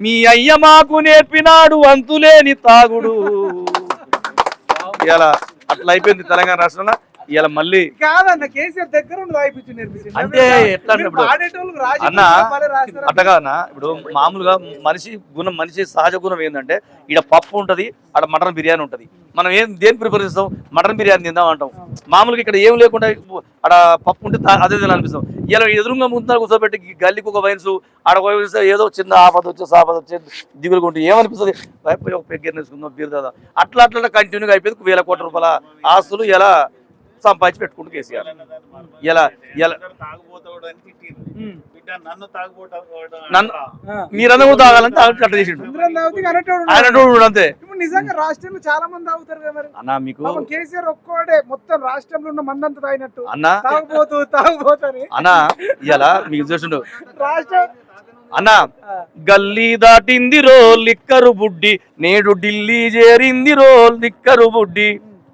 మీ అయ్య మాకు నేర్పినాడు అంతులేని తాగుడు. ఇలా అట్లా అయిపోయింది తెలంగాణ రాష్ట్రంలో. ఇలా మళ్ళీ కాదన్న కేసీఆర్ దగ్గర అంటే ఎట్లా ఇప్పుడు- అన్న అన్న ఇప్పుడు మామూలుగా మనిషి గుణం మనిషి సహజ గుణం ఏంటంటే ఇక్కడ పప్పు ఉంటది అక్కడ మటన్ బిర్యానీ ఉంటది. మనం ఏం దేని ప్రిఫర్ చేస్తాం? మటన్ బిర్యానీ తిందాం అంటాం. మామూలుగా ఇక్కడ ఏం లేకుండా అక్కడ పప్పు ఉంటే అదే తినాలనిపిస్తాం ఇలా ఎదురుగా ముందు కూర్చోబెట్టి గల్లీకి ఒక వైన్స్ ఆడ ఏదో చిన్న ఆపద వచ్చి ఆపద వచ్చి దిగులు కొంటే ఏమనిపిస్తుంది? ఒక పెగ్గర వేసుకుందాం బీర్ దాదా అట్లా అట్లా కంటిన్యూగా అయిపోయింది వేల కోట్ల రూపాయల ఆస్తులు ఇలా సంపాదించి పెట్టుకుంటూ కేసీఆర్. ఇలా ఇలా నన్ను. మీరందరూ కూడా తాగాలంటే తాగి అట్లా చేసిండు. ఆయన అంతే. ఇప్పుడు నిజంగా రాష్ట్రంలో చాలా మంది తాగుతారు అన్న మీకు కేసీఆర్ ఒక్కడే మొత్తం రాష్ట్రంలో ఉన్న మందంతా తాగినట్టు. అన్న తాగుపోతూ తాగుపోతని అన్న ఇలా మీకు చూసిండు రాష్ట్రం అన్న గల్లీ దాటింది రో లిక్కరు బుడ్డి. నేడు ఢిల్లీ చేరింది రో లిక్కరు బుడ్డి.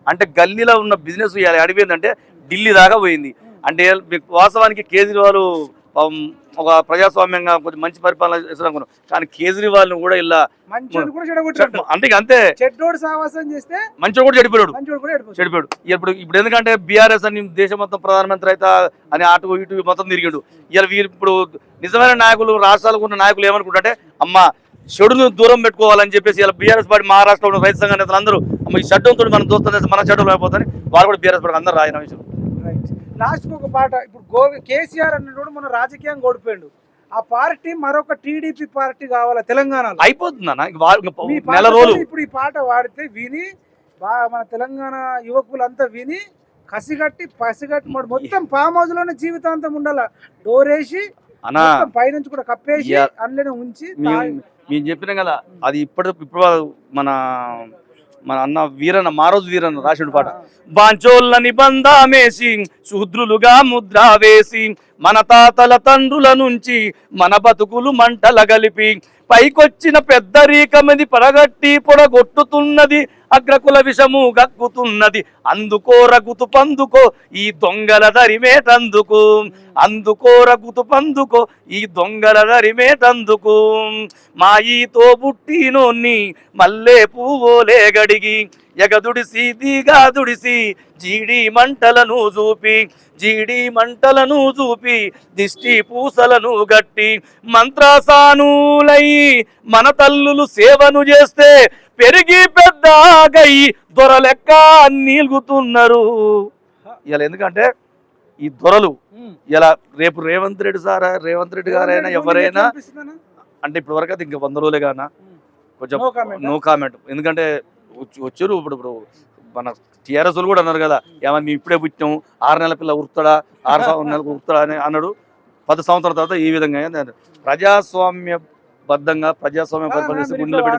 అంటే గల్లీలో ఉన్న బిజినెస్ ఇలా అడిపోయిందంటే ఢిల్లీ దాకా పోయింది. అంటే వాస్తవానికి కేజ్రీవాల్ ఒక ప్రజాస్వామ్యంగా కొంచెం మంచి పరిపాలన అనుకున్నాం కానీ కేజ్రీవాల్ కూడా ఇలా మంచోడు కూడా ఇక అంతే. చేస్తే మంచిగా కూడా చెడిపోయాడు. చెడిపోయాడు. ఇప్పుడు ఇప్పుడు ఎందుకంటే బీఆర్ఎస్ అని దేశం మొత్తం ప్రధానమంత్రి అయితే అని అటు ఇటు మొత్తం తిరిగాడు. ఇలా వీరు ఇప్పుడు నిజమైన నాయకులు రాష్ట్రాలకు ఉన్న నాయకులు ఏమనుకుంటే అమ్మ చెడును దూరం పెట్టుకోవాలని చెప్పేసి ఇలా బీఆర్ఎస్ పార్టీ మహారాష్ట్రలో రైతు సంఘ నేతలు అందరూ ఈ షడ్డంతో మనం దోస్తుంది మన షడ్డం అయిపోతుంది వాళ్ళు కూడా బీఆర్ఎస్ పార్టీ అందరూ రాయన విషయం. లాస్ట్ ఒక పాట ఇప్పుడు గోవి కేసీఆర్ అన్నోడు మన రాజకీయంగా ఓడిపోయాడు. ఆ పార్టీ మరొక టీడీపీ పార్టీ కావాలా తెలంగాణలో? అయిపోతుంది అన్న ఇంక వా- ఇంక మీ నెల పాటతో రోజులు. ఇప్పుడు ఈ పాట వాడితే విని బాగా మన తెలంగాణ యువకులంతా విని కసిగట్టి పసిగట్టి మొత్తం ఫామ్ హౌస్లోనే జీవితాంతం ఉండాల? డోరేసి అన్న మొత్తం పైనుంచి కూడా కప్పేసి యా. అందులోనే ఉంచి మేము చెప్పినాం కదా అది ఇప్పటి ఇప్పుడు మన మన అన్న వీరన్న మారోజు వీరన్న రాసిన పాట బాంచోళ్ళ నిబంధమేసి శూద్రులుగా ముద్ర వేసి మన తాతల తండ్రుల నుంచి మన బతుకులు మంటల గలిపి పైకొచ్చిన పెద్దరీకమది పడగట్టి పొడగొట్టుతున్నది అగ్రకుల విషము గక్కుతున్నది అందుకో రగుతు పందుకో ఈ దొంగల దరిమేటందుకు అందుకో రగుతు పందుకో ఈ దొంగల దరిమేటందుకు మా ఈతో పుట్టినోన్ని మల్లె పువ్వులే గడిగి ఎగదుడిసి దిగాదుడిసి జీడి మంటలను చూపి జీడి మంటలను చూపి దిష్టి పూసలను గట్టి మంత్రసానులై మన తల్లులు సేవను చేస్తే పెరిగి పెద్దగై దొరలెక్క నీలుగుతున్నారు ఇలా ఎందుకంటే ఈ దొరలు. ఇలా రేపు రేవంత్ రెడ్డి సారా రేవంత్ రెడ్డి గారైనా ఎవరైనా? అంటే ఇప్పటి వరకు అయితే ఇంకా వంద రోజులే కానా కొంచెం? నో కామెంట్ ఎందుకంటే వచ్చారు ఇప్పుడు ఇప్పుడు మన టీఆర్ఎస్ కూడా అన్నారు కదా ఏమన్నా మేము ఇప్పుడే పుట్టాం ఆరు నెలల పిల్ల ఉరుతాడా ఆరు నెలకు ఉరుతాడా అని అన్నాడు పది సంవత్సరాల తర్వాత ఈ విధంగా. ప్రజాస్వామ్య బద్ధంగా ప్రజాస్వామ్య పరిపాలన గుండెలు